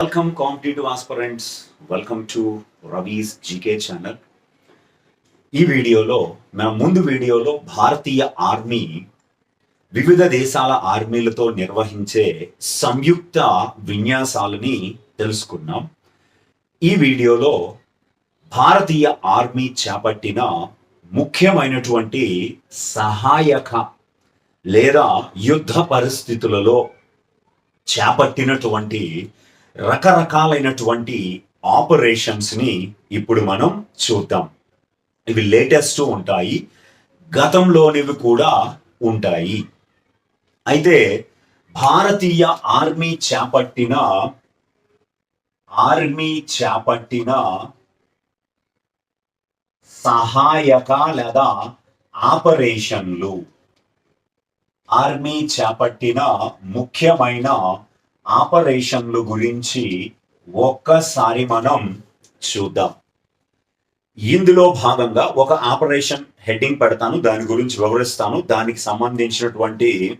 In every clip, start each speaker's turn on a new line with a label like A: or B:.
A: Welcome competitive aspirants welcome to Ravi's GK channel ఈ వీడియోలో మన ముందు వీడియోలో భారతీయ ఆర్మీ వివిధ దేశాల ఆర్మీలతో నిర్వహించే సంయుక్త విన్యాసాలని తెలుసుకున్నాం. ఈ వీడియోలో భారతీయ ఆర్మీ చేపట్టిన ముఖ్యమైనటువంటి సహాయక లేదా యుద్ధ పరిస్థితులలో చేపట్టినటువంటి రకరకాలైనటువంటి ఆపరేషన్స్ని ఇప్పుడు మనం చూద్దాం. ఇవి లేటెస్ట్ ఉంటాయి గతంలోనివి కూడా ఉంటాయి. అయితే భారతీయ ఆర్మీ చేపట్టిన ఆర్మీ చేపట్టిన సహాయక లేదా ఆపరేషన్లు ఆర్మీ చేపట్టిన ముఖ్యమైన ఆపరేషన్లు గురించి ఒక్కసారి మనం చూద్దాం. ఇందులో భాగంగా ఒక ఆపరేషన్ హెడ్డింగ్ పెడతాను దాని గురించి వివరిస్తాను. దానికి సంబంధించినటువంటి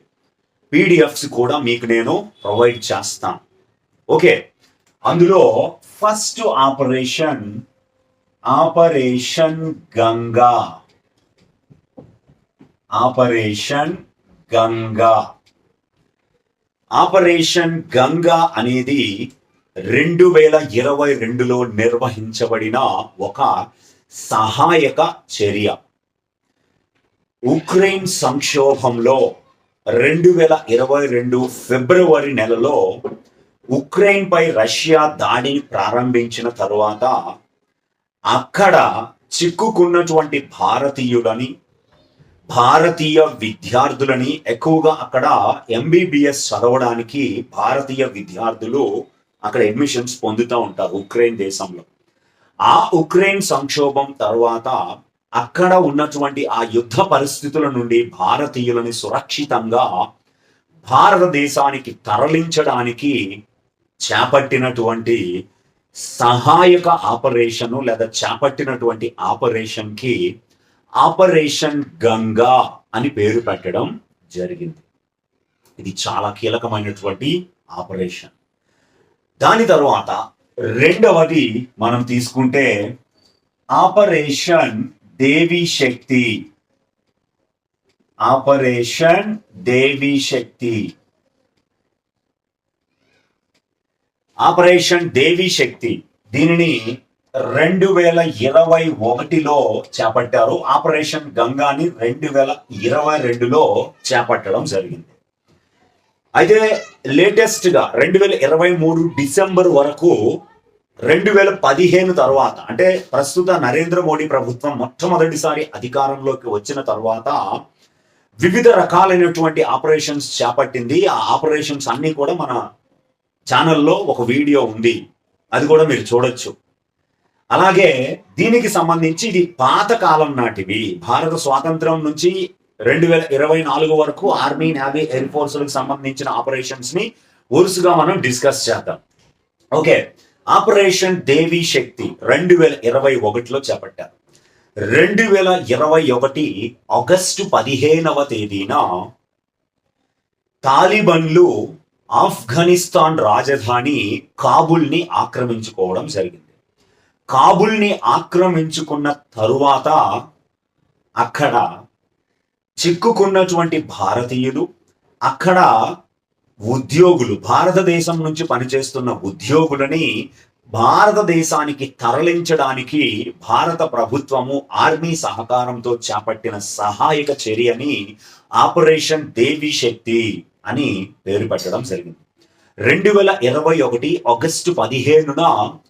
A: పీడిఎఫ్స్ కూడా మీకు నేను ప్రొవైడ్ చేస్తాను. ఓకే అందులో first operation operation Ganga. Operation Ganga. Operation Ganga అనేది రెండు వేల ఇరవై రెండులో నిర్వహించబడిన ఒక సహాయక చర్య. ఉక్రెయిన్ సంక్షోభంలో రెండు వేల ఇరవై రెండు ఫిబ్రవరి నెలలో ఉక్రెయిన్ పై రష్యా దాడిని ప్రారంభించిన తరువాత అక్కడ చిక్కుకున్నటువంటి భారతీయులని భారతీయ విద్యార్థులని ఎక్కువగా అక్కడ ఎంబీబీఎస్ చదవడానికి భారతీయ విద్యార్థులు అక్కడ అడ్మిషన్స్ పొందుతూ ఉంటారు ఉక్రెయిన్ దేశంలో. ఆ ఉక్రెయిన్ సంక్షోభం తర్వాత అక్కడ ఉన్నటువంటి ఆ యుద్ధ పరిస్థితుల నుండి భారతీయులని సురక్షితంగా భారతదేశానికి తరలించడానికి చేపట్టినటువంటి సహాయక ఆపరేషను లేదా చేపట్టినటువంటి ఆపరేషన్కి ఆపరేషన్ గంగా అని పేరు పెట్టడం జరిగింది. ఇది చాలా కీలకమైనటువంటి ఆపరేషన్. దాని తర్వాత రెండవది మనం తీసుకుంటే operation Devi Shakti. Operation Devi Shakti. Operation Devi Shakti. దీనిని రెండు వేల ఇరవై ఒకటిలో చేపట్టారు. ఆపరేషన్ గంగాని రెండు వేల ఇరవై రెండులో చేపట్టడం జరిగింది. అయితే లేటెస్ట్గా రెండు వేల ఇరవై మూడు డిసెంబర్ వరకు రెండు వేల పదిహేను తర్వాత అంటే ప్రస్తుత నరేంద్ర మోడీ ప్రభుత్వం మొట్టమొదటిసారి అధికారంలోకి వచ్చిన తర్వాత వివిధ రకాలైనటువంటి ఆపరేషన్స్ చేపట్టింది. ఆ ఆపరేషన్స్ అన్ని కూడా మన ఛానల్లో ఒక వీడియో ఉంది. అది కూడా మీరు చూడొచ్చు. అలాగే దీనికి సంబంధించి ఇది పాత కాలం నాటివి. భారత స్వాతంత్రం నుంచి రెండు వేల ఇరవై నాలుగు వరకు ఆర్మీ నేవీ ఎయిర్ ఫోర్స్లకు సంబంధించిన ఆపరేషన్స్ని వరుసగా మనం డిస్కస్ చేద్దాం. ఓకే. ఆపరేషన్ దేవి శక్తి రెండు వేల ఇరవై ఒకటిలో చేపట్టారు. రెండు వేల ఇరవై ఒకటి ఆగస్టు పదిహేనవ తేదీన తాలిబన్లు ఆఫ్ఘనిస్తాన్ రాజధాని కాబుల్ని ఆక్రమించుకోవడం జరిగింది. కాబుల్ని ఆక్రమించుకున్న తరువాత అక్కడ చిక్కుకున్నటువంటి భారతీయులు అక్కడ ఉద్యోగులు భారతదేశం నుంచి పనిచేస్తున్న ఉద్యోగులని భారతదేశానికి తరలించడానికి భారత ప్రభుత్వము ఆర్మీ సహకారంతో చేపట్టిన సహాయక చర్యని ఆపరేషన్ దేవి శక్తి అని పేరు పెట్టడం జరిగింది. రెండు వేల ఇరవై ఒకటి ఆగస్టు పదిహేనున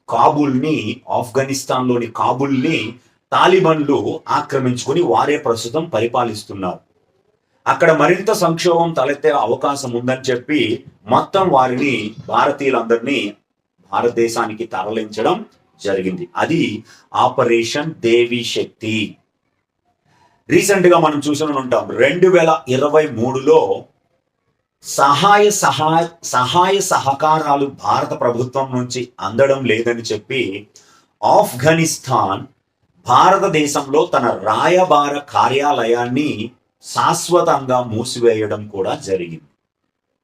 A: కాబూల్ని ఆఫ్ఘనిస్తాన్లోని కాబూల్ని తాలిబన్లు ఆక్రమించుకుని వారే ప్రస్తుతం పరిపాలిస్తున్నారు. అక్కడ మరింత సంక్షోభం తలెత్తే అవకాశం ఉందని చెప్పి మొత్తం వారిని భారతీయులందరినీ భారతదేశానికి తరలించడం జరిగింది. అది ఆపరేషన్ దేవి శక్తి. రీసెంట్గా మనం చూసిన ఉంటాం రెండు వేల ఇరవై మూడులో సహాయ సహాయ సహాయ సహకారాలు భారత ప్రభుత్వం నుంచి అందడం లేదని చెప్పి ఆఫ్ఘనిస్తాన్ భారతదేశంలో తన రాయబార కార్యాలయాన్ని శాశ్వతంగా మూసివేయడం కూడా జరిగింది.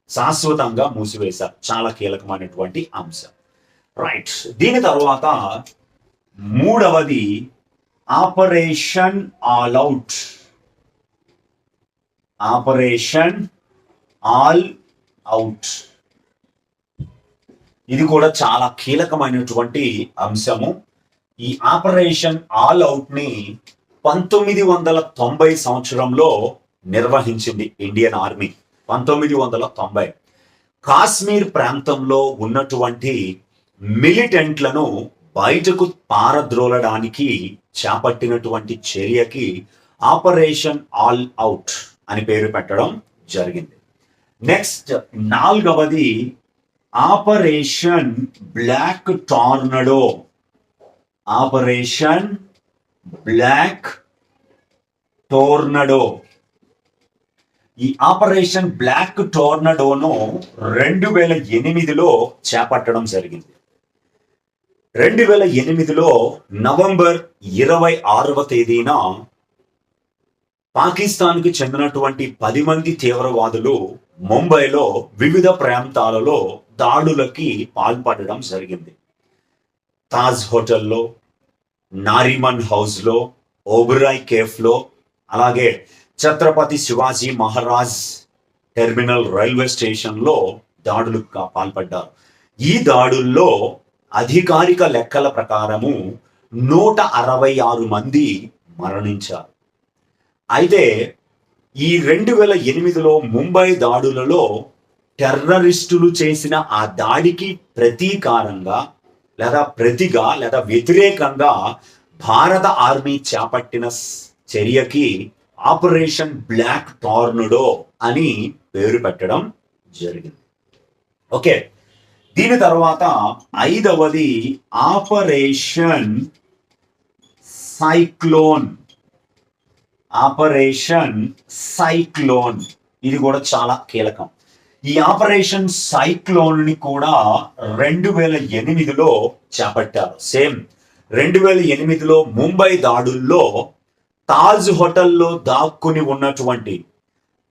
A: శాశ్వతంగా మూసివేశారు. చాలా కీలకమైనటువంటి అంశం. రైట్ దీని తర్వాత మూడవది operation all out. Operation all out. ఇది కూడా చాలా కీలకమైనటువంటి అంశము. ఈ ఆపరేషన్ ఆల్ అవుట్ని పంతొమ్మిది వందల తొంభై సంవత్సరంలో నిర్వహించింది ఇండియన్ ఆర్మీ. పంతొమ్మిది వందల తొంభై. కాశ్మీర్ ప్రాంతంలో ఉన్నటువంటి మిలిటెంట్లను బయటకు పారద్రోలడానికి చేపట్టినటువంటి చర్యకి ఆపరేషన్ ఆల్ అవుట్ అని పేరు పెట్టడం జరిగింది. నెక్స్ట్ నాలుగవది Operation Black Tornado. Operation Black Tornado. ఈ ఆపరేషన్ బ్లాక్ టోర్నడోను రెండు వేల ఎనిమిదిలో చేపట్టడం జరిగింది. రెండు వేల ఎనిమిదిలో నవంబర్ ఇరవై ఆరవ తేదీన పాకిస్తాన్కి చెందినటువంటి పది మంది తీవ్రవాదులు ముంబైలో వివిధ ప్రాంతాలలో దాడులకి పాల్పడడం జరిగింది. తాజ్ హోటల్లో నారిమన్ హౌస్లో ఓబరాయ్ కేఫ్లో అలాగే ఛత్రపతి శివాజీ మహారాజ్ టెర్మినల్ రైల్వే స్టేషన్లో దాడులు పాల్పడ్డారు. ఈ దాడుల్లో అధికారిక లెక్కల ప్రకారము నూట అరవై ఆరు మంది మరణించారు. అయితే ఈ రెండు వేల ఎనిమిదిలో ముంబై దాడులలో టెర్రరిస్టులు చేసిన ఆ దాడికి ప్రతీకారంగా లేదా ప్రతిగా లేదా వ్యతిరేకంగా భారత ఆర్మీ చేపట్టిన చర్యకి ఆపరేషన్ బ్లాక్ టార్నడో అని పేరు పెట్టడం జరిగింది. ఓకే. దీని తర్వాత ఐదవది ఆపరేషన్ సైక్లోన్. Operation cyclone. ఇది కూడా చాలా కీలకం. ఈ ఆపరేషన్ సైక్లోన్ని కూడా రెండు వేల ఎనిమిదిలో చేపట్టారు. సేమ్ రెండు వేల ఎనిమిదిలో ముంబై దాడుల్లో తాజ్ హోటల్లో దాక్కుని ఉన్నటువంటి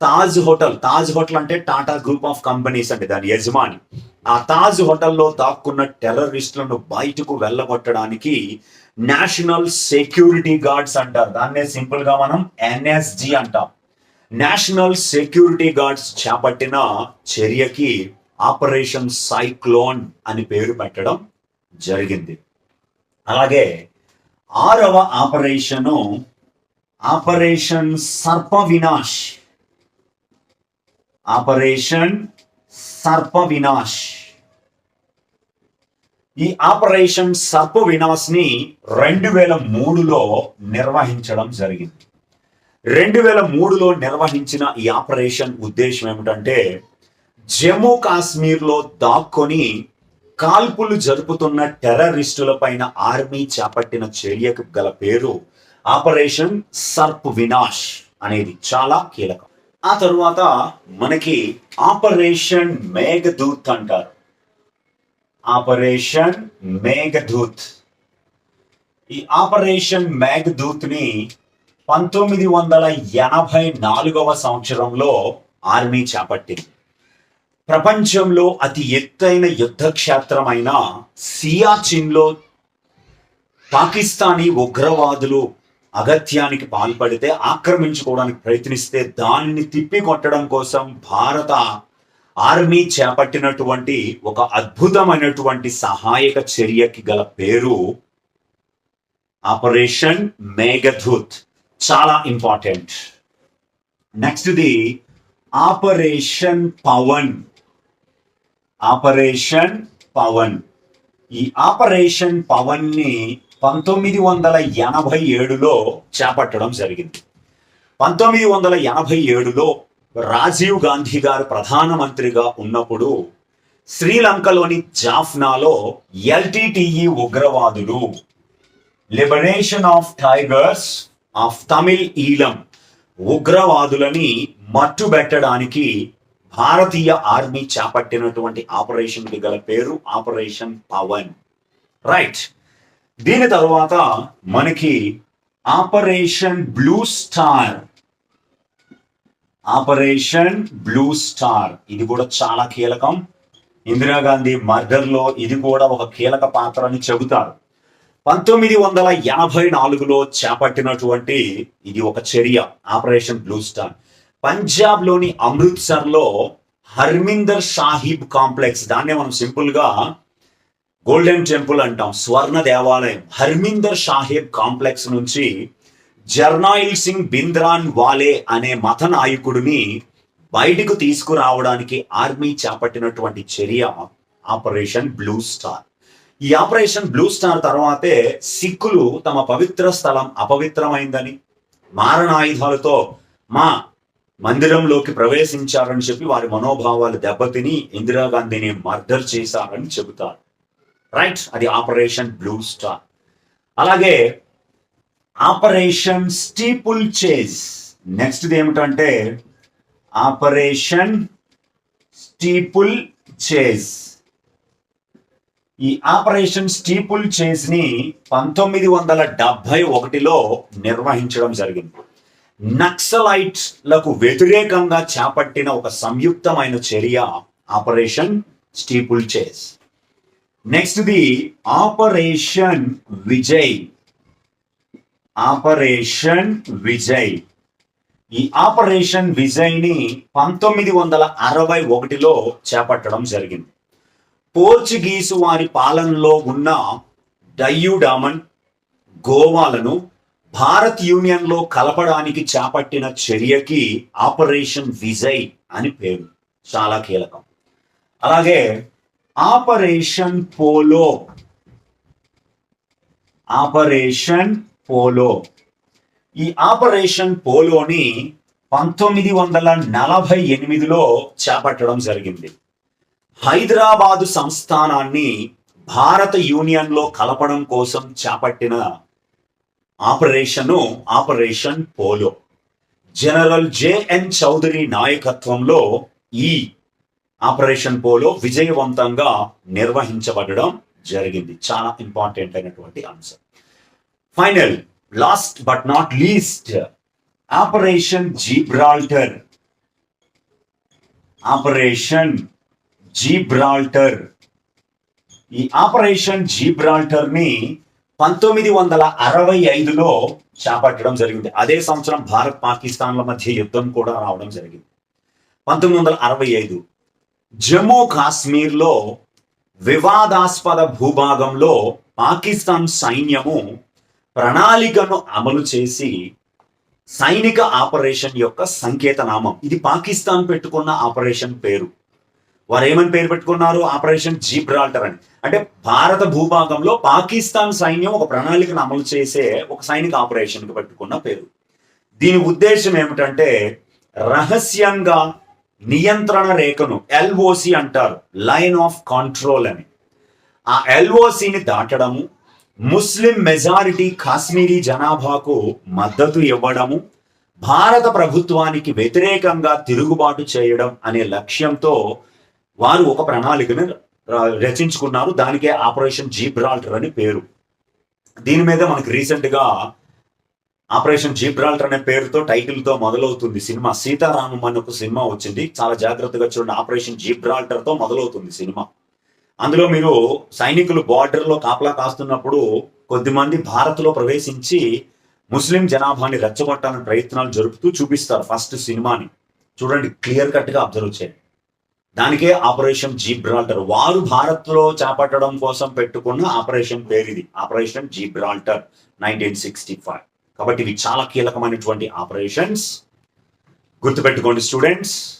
A: తాజ్ హోటల్ తాజ్ హోటల్ అంటే టాటా గ్రూప్ ఆఫ్ కంపెనీస్ అంటే దాని యజమాని. ఆ తాజ్ హోటల్లో దాక్కున్న టెర్రరిస్టులను బయటకు వెళ్ళగొట్టడానికి నేషనల్ సెక్యూరిటీ గార్డ్స్ అంటారు. దాన్నే సింపుల్గా మనం ఎన్ఎస్జి అంటాం. నేషనల్ సెక్యూరిటీ గార్డ్స్ చేపట్టిన చర్యకి ఆపరేషన్ సైక్లోన్ అని పేరు పెట్టడం జరిగింది. అలాగే ఆరవ ఆపరేషను ఆపరేషన్ సర్ప వినాష్ ఆపరేషన్ సర్ప వినాష్ ఈ ఆపరేషన్ సర్ప వినాష్ని రెండు వేల మూడులో నిర్వహించడం జరిగింది. రెండు వేల మూడులో నిర్వహించిన ఈ ఆపరేషన్ ఉద్దేశం ఏమిటంటే జమ్మూ కాశ్మీర్లో దాక్కొని కాల్పులు జరుపుతున్న టెర్రరిస్టుల పైన ఆర్మీ చేపట్టిన చర్యకు గల పేరు ఆపరేషన్ సర్ప్ వినాష్ అనేది చాలా కీలకం. ఆ తరువాత మనకి ఆపరేషన్ మేఘదూత్ అంటారు. ఆపరేషన్ మేఘదూత్. ఈ ఆపరేషన్ మేఘదూత్ని పంతొమ్మిది వందల ఎనభై నాలుగవ సంవత్సరంలో ఆర్మీ చేపట్టింది. ప్రపంచంలో అతి ఎత్తైన యుద్ధ క్షేత్రమైన సియాచిన్లో పాకిస్తానీ ఉగ్రవాదులు అగత్యానికి పాల్పడితే ఆక్రమించుకోవడానికి ప్రయత్నిస్తే దానిని తిప్పి కొట్టడం కోసం భారత ఆర్మీ చేపట్టినటువంటి ఒక అద్భుతమైనటువంటి సహాయక చర్యకి గల పేరు ఆపరేషన్ మేఘధూత్ చాలా important. Next the operation Pawan. Operation Pawan. ఈ ఆపరేషన్ పవన్ని పంతొమ్మిది వందల ఎనభై ఏడులో చేపట్టడం జరిగింది. పంతొమ్మిది వందల ఎనభై ఏడులో రాజీవ్ గాంధీ గారు ప్రధానమంత్రిగా ఉన్నప్పుడు శ్రీలంకలోని జాఫ్నాలో ఎల్టిటిఈ ఉగ్రవాదులు liberation of tigers of Tamil Eelam ఉగ్రవాదులని మట్టుబెట్టడానికి భారతీయ ఆర్మీ చేపట్టినటువంటి ఆపరేషన్కి గల పేరు ఆపరేషన్ పవన్. రైట్ దీని తర్వాత మనకి operation blue star. Operation blue star. ఇది కూడా చాలా కీలకం. ఇందిరాగాంధీ మర్డర్లో ఇది కూడా ఒక కీలక పాత్ర అని చెబుతారు. పంతొమ్మిది వందల ఎనభై నాలుగులో చేపట్టినటువంటి ఇది ఒక చర్య ఆపరేషన్ బ్లూ స్టార్. పంజాబ్లోని హర్మిందర్ సాహిబ్ కాంప్లెక్స్. దాన్నే మనం సింపుల్గా గోల్డెన్ టెంపుల్ అంటాం స్వర్ణ దేవాలయం. హర్మిందర్ సాహిబ్ కాంప్లెక్స్ నుంచి జర్నాయిల్ సింగ్ బింద్రాన్ వాలే అనే మత నాయకుడిని బయటకు తీసుకురావడానికి ఆర్మీ చేపట్టినటువంటి చర్య ఆపరేషన్ బ్లూ స్టార్. ఈ ఆపరేషన్ బ్లూ స్టార్ తర్వాతే సిక్కులు తమ పవిత్ర స్థలం అపవిత్రమైందని మారణాయుధాలతో మా మందిరంలోకి ప్రవేశించారని చెప్పి వారి మనోభావాలు దెబ్బతిని ఇందిరాగాంధీని మర్డర్ చేశారని చెబుతారు. రైట్ అది ఆపరేషన్ బ్లూ స్టార్ అలాగే ఆపరేషన్ స్టీపుల్ చేజ్ నెక్స్ట్ ఏమిటంటే ఆపరేషన్ స్టీపుల్ చేజ్ ఈ ఆపరేషన్ స్టీపుల్ చేజ్ని పంతొమ్మిది వందల డెబ్బై ఒకటిలో నిర్వహించడం జరిగింది. నక్సలైట్లకు వ్యతిరేకంగా చేపట్టిన ఒక సంయుక్తమైన చర్య operation steeple chase next the operation Vijay operation Vijay ఈ ఆపరేషన్ విజయ్ని పంతొమ్మిది వందల అరవై ఒకటిలో చేపట్టడం జరిగింది. పోర్చుగీసు వారి పాలనలో ఉన్న డయ్యూడామన్ గోవాలను భారత్ యూనియన్లో కలపడానికి చేపట్టిన చర్యకి ఆపరేషన్ విజయ్ అని పేరు. చాలా కీలకం. అలాగే ఆపరేషన్ పోలో. Operation polo. ఈ ఆపరేషన్ పోలోని పంతొమ్మిది వందల నలభై ఎనిమిదిలో చేపట్టడం జరిగింది. హైదరాబాదు సంస్థానాన్ని భారత యూనియన్లో కలపడం కోసం చేపట్టిన operation operation polo. General JN Chaudhuri నాయకత్వంలో ఈ ఆపరేషన్ పోలో విజయవంతంగా నిర్వహించబడడం జరిగింది. చాలా ఇంపార్టెంట్ అయినటువంటి అంశం. Final last but not least Operation Gibraltar Operation Gibraltar ఈ ఆపరేషన్ జీబ్రాల్టర్ని పంతొమ్మిది వందల అరవై ఐదులో చేపట్టడం జరిగింది. అదే సంవత్సరం భారత్ పాకిస్తాన్ల మధ్య యుద్ధం కూడా రావడం జరిగింది. పంతొమ్మిది వందల అరవై ఐదు జమ్మూ కాశ్మీర్లో వివాదాస్పద భూభాగంలో పాకిస్తాన్ సైన్యము ప్రణాళికను అమలు చేసి సైనిక ఆపరేషన్ యొక్క సంకేతనామం. ఇది పాకిస్తాన్ పెట్టుకున్న ఆపరేషన్ పేరు. వారు ఏమని పేరు పెట్టుకున్నారు? ఆపరేషన్ జీబ్రాల్టర్ అని. అంటే భారత భూభాగంలో పాకిస్తాన్ సైన్యం ఒక ప్రణాళికను అమలు చేసే ఒక సైనిక ఆపరేషన్కి పెట్టుకున్న పేరు. దీని ఉద్దేశం ఏమిటంటే రహస్యంగా నియంత్రణ రేఖను ఎల్ఓసి అంటారు లైన్ ఆఫ్ కంట్రోల్ అని. ఆ ఎల్ఓసిని దాటడము ముస్లిం మెజారిటీ కాశ్మీరీ జనాభాకు మద్దతు ఇవ్వడము భారత ప్రభుత్వానికి వ్యతిరేకంగా తిరుగుబాటు చేయడం అనే లక్ష్యంతో వారు ఒక ప్రణాళికను రచించుకున్నారు. దానికే ఆపరేషన్ జీబ్రాల్టర్ అని పేరు. దీని మీద మనకు రీసెంట్గా ఆపరేషన్ జీబ్రాల్టర్ అనే పేరుతో టైటిల్తో మొదలవుతుంది సినిమా. సీతారామం అని ఒక సినిమా వచ్చింది. చాలా జాగ్రత్తగా చూడండి. ఆపరేషన్ జీబ్రాల్టర్తో మొదలవుతుంది సినిమా. అందులో మీరు సైనికులు బార్డర్లో కాపలా కాస్తున్నప్పుడు కొద్దిమంది భారత్లో ప్రవేశించి ముస్లిం జనాభాని రెచ్చగొట్టాలని ప్రయత్నాలు జరుపుతూ చూపిస్తారు ఫస్ట్ సినిమాని. చూడండి క్లియర్ కట్గా అబ్జర్వ్ చేయండి. దానికే ఆపరేషన్ జీబ్రాల్టర్. వారు భారత్లో చేపట్టడం కోసం పెట్టుకున్న ఆపరేషన్ పేరు ఇది. Operation Gibraltar nineteen sixty five. కాబట్టి ఇవి చాలా కీలకమైనటువంటి ఆపరేషన్స్. గుర్తుపెట్టుకోండి స్టూడెంట్స్.